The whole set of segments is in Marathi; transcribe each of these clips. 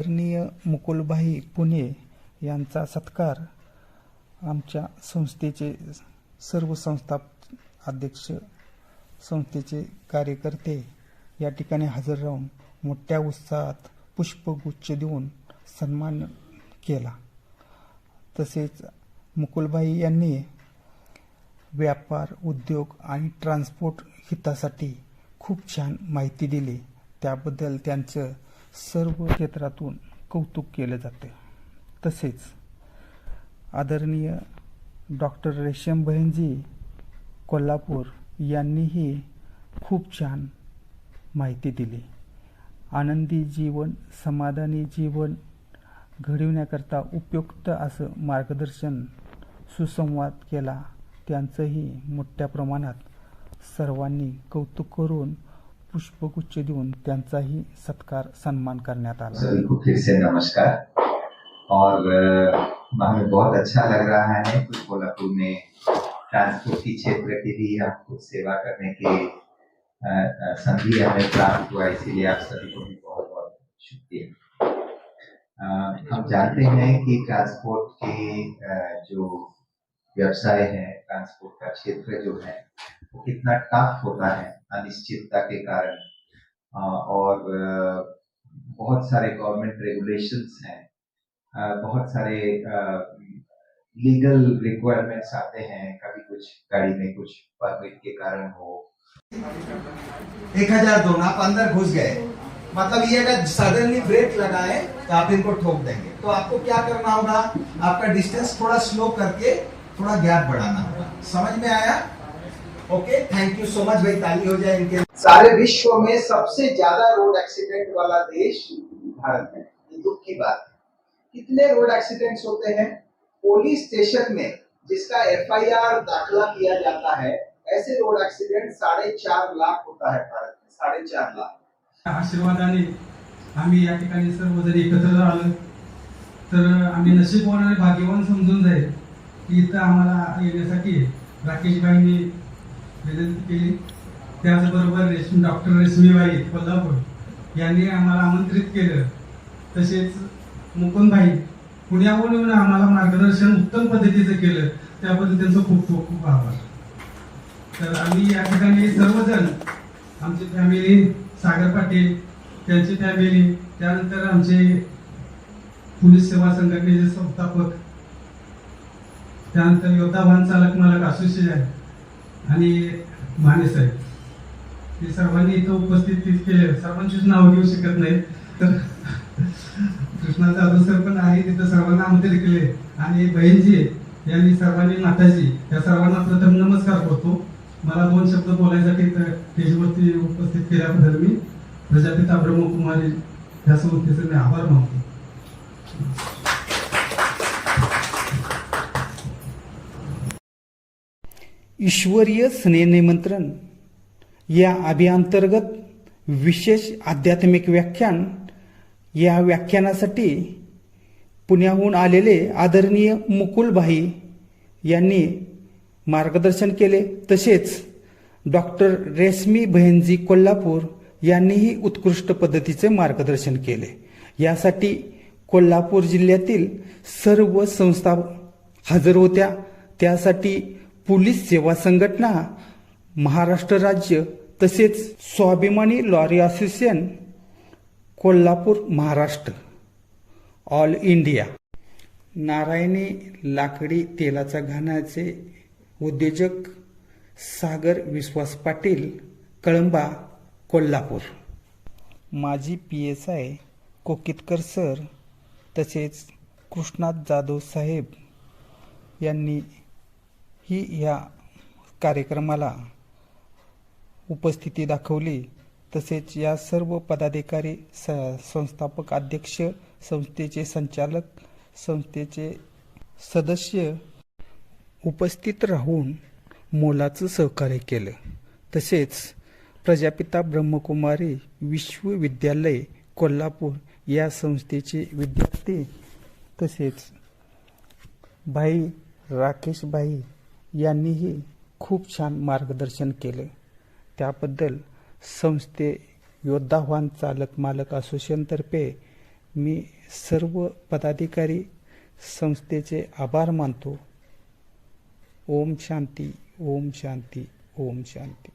आदरणीय मुकुलभाई पुणे यांचा सत्कार आमच्या संस्थेचे सर्व संस्था अध्यक्ष संस्थेचे कार्यकर्ते या ठिकाणी हजर राहून मोठ्या उत्साहात पुष्पगुच्छ देऊन सन्मान केला. तसेच मुकुलभाई यांनी व्यापार उद्योग आणि ट्रान्सपोर्ट हितासाठी खूप छान माहिती दिली. त्याबद्दल त्यांचं सर्व क्षेत्रातून कौतुक केलं जातं. तसेच आदरणीय डॉक्टर रेशम बहिणजी कोल्हापूर यांनीही खूप छान माहिती दिली. आनंदी जीवन समाधानी जीवन घडविण्याकरता उपयुक्त असं मार्गदर्शन सुसंवाद केला त्यांचंही मोठ्या प्रमाणात सर्वांनी कौतुक करून पुष्पगुच्छ देऊन त्यांचाही सत्कार, सन्मान करण्यात आला. सभी को फिर से नमस्कार. और हमें बहुत अच्छा लग रहा है कुछ कोल्हापुर में ट्रांसपोर्ट की क्षेत्र के हम कुछ सेवा करने के संधि हमें प्राप्त हुआ, इसीलिए आप सभी को भी बहुत बहुत शुक्रिया। हम जानते हैं कि ट्रांसपोर्ट के जो व्यवसाय है ट्रांसपोर्ट का क्षेत्र जो है, वो कितना टफ होता है। अनिश्चितता के कारण। और बहुत सारे गवर्नमेंट रेगुलेशंस हैं। बहुत सारे लीगल रिक्वायरमेंट्स आते हैं। कभी कुछ गाड़ी में कुछ परमिट के कारण हो। एक हज़ार दो आप अंदर घुस गए। मतलब ये अगर सडनली ब्रेक लगाए तो आप इनको ठोक देंगे। तो आपको क्या करना होगा? आपका डिस्टेंस थोड़ा स्लो करके थोड़ा गैप बढ़ाना होगा। समझ में आया? Okay thank you so much भाई ताली हो जाए इनके सारे विश्व में सबसे ज़्यादा रोड एक्सीडेंट वाला देश भारत है। ये दुख की बात है। कितने रोड एक्सीडेंट्स होते हैं? पुलिस स्टेशन में जिसका एफआईआर दाखिला किया जाता है ऐसे रोड एक्सीडेंट साढ़े चार लाख होता है भारत में साढ़े चार लाख। आशीर्वादाने आम्ही या ठिकाणी सर्वजण एकत्र आलो तर आम्ही नशीबवान आणि भाग्यवान समजून जाईल की इथं आम्हाला येण्यासाठी राकेशबाईंनी केली. त्याचबरोबर रेशमी डॉक्टर रेशमीबाई कोल्हापूर यांनी आम्हाला आमंत्रित केलं. तसेच मुकुंदभाई पुण्याहून येऊन आम्हाला मार्गदर्शन उत्तम पद्धतीचं केलं. त्याबद्दल त्यांचं खूप खूप खूप आभार. तर आम्ही या ठिकाणी सर्वजण आमची फॅमिली सागर पाटील त्यांची फॅमिली त्यानंतर आमचे पोलीस सेवा संघटनेचे संस्थापक त्यानंतर योद्धा वाहन चालक मालक असोसिएशन आणि माने साहेब. हे सर्वांनी इथं उपस्थित केले. सर्वांचीच नाव घेऊ शकत नाही. तर कृष्णा जाधव सर पण आहे तिथं सर्वांना आमंत्रित केले. आणि बहीणजी यांनी सर्वांनी माताजी या सर्वांना प्रथम नमस्कार करतो. मला दोन शब्द बोलायसाठी तर स्टेजवरती उपस्थित केल्याबद्दल मी प्रजापिता ब्रह्मकुमारी या संस्थेचे मी आभार मानतो. ईश्वरीय स्नेहनिमंत्रण. या अभियांतर्गत विशेष आध्यात्मिक व्याख्यान या व्याख्यानासाठी पुण्याहून आलेले आदरणीय मुकुलभाई यांनी मार्गदर्शन केले. तसेच डॉक्टर रेशमी बहनजी कोल्हापूर यांनीही उत्कृष्ट पद्धतीचे मार्गदर्शन केले. यासाठी कोल्हापूर जिल्ह्यातील सर्व संस्था हजर होत्या. त्यासाठी पोलीस सेवा संघटना महाराष्ट्र राज्य तसेच Swabhimani lorry association Kolhapur Maharashtra. All India. Narayani लाकडी तेलाचा घाण्याचे उद्योजक सागर विश्वास पाटील कळंबा कोल्हापूर. माजी P S I Kokitkar sir तसेच कृष्णात जाधव साहेब यांनी ही या कार्यक्रमाला उपस्थिती दाखवली. तसेच या सर्व पदाधिकारी स संस्थापक अध्यक्ष संस्थेचे संचालक संस्थेचे सदस्य उपस्थित राहून मोलाचं सहकार्य केलं. तसेच प्रजापिता ब्रह्मकुमारी विश्वविद्यालय कोल्हापूर या संस्थेचे विद्यार्थी तसेच भाई राकेशभाई यांनीही खूप छान मार्गदर्शन केलं. त्याबद्दल संस्थे योद्धावान चालक मालक असोसिएशनतर्फे मी सर्व पदाधिकारी संस्थेचे आभार मानतो. ओम शांती ओम शांती ओम शांती.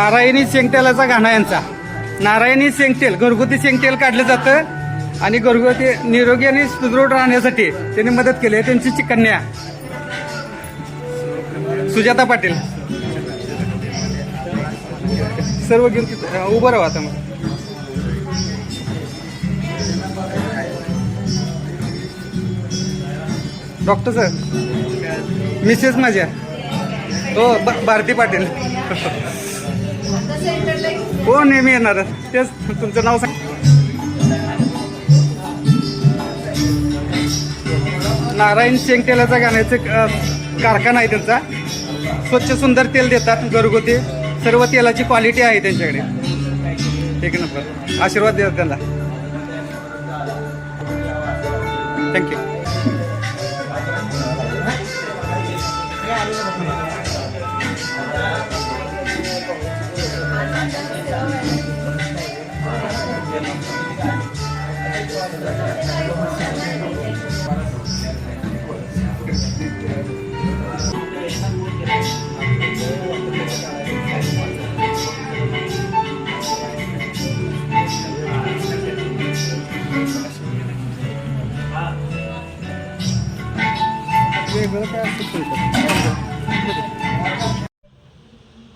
नारायणी शेंगतेलाचा घाणा यांचा. नारायणी शेंगतेल घरगुती शेंगतेल काढलं जातं आणि घरगुती निरोगी आणि सुदृढ राहण्यासाठी त्यांनी मदत केली आहे. त्यांची कन्या सुजाता पाटील. सर्व घेऊन उभं राहा आता मग. डॉक्टर सर मिसेस माझ्या. हो भारती पाटील. हो नेहमी येणार तेच तुमचं नाव सांग. नारायण शेंगतेलाचा तेलाचा कारखाना आहे त्यांचा. स्वच्छ सुंदर तेल देतात घरगुती. सर्व तेलाची क्वालिटी आहे त्यांच्याकडे. एक नंबर. आशीर्वाद देतात त्यांना. थँक्यू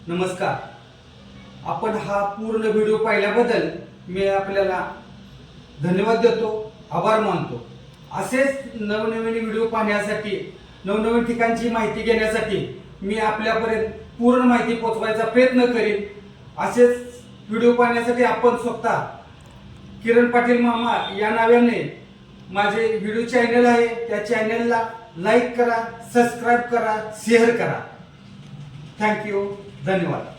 नमस्कार. आपण हा पूर्ण व्हिडिओ पाहिल्याबद्दल मी आपल्याला धन्यवाद देतो आभार मानतो. असेच नवनवीन व्हिडिओ पाहण्यासाठी नवनवीन ठिकाणची माहिती घेण्यासाठी मी आपल्यापर्यंत पूर्ण माहिती पोचवायचा प्रयत्न करीन. असेच व्हिडिओ पाहण्यासाठी आपण स्वतः किरण पाटील मामा या नावाने माझे व्हिडिओ चॅनल आहे. त्या चॅनलला लाईक करा सबस्क्राईब करा शेअर करा. थँक्यू धन्यवाद.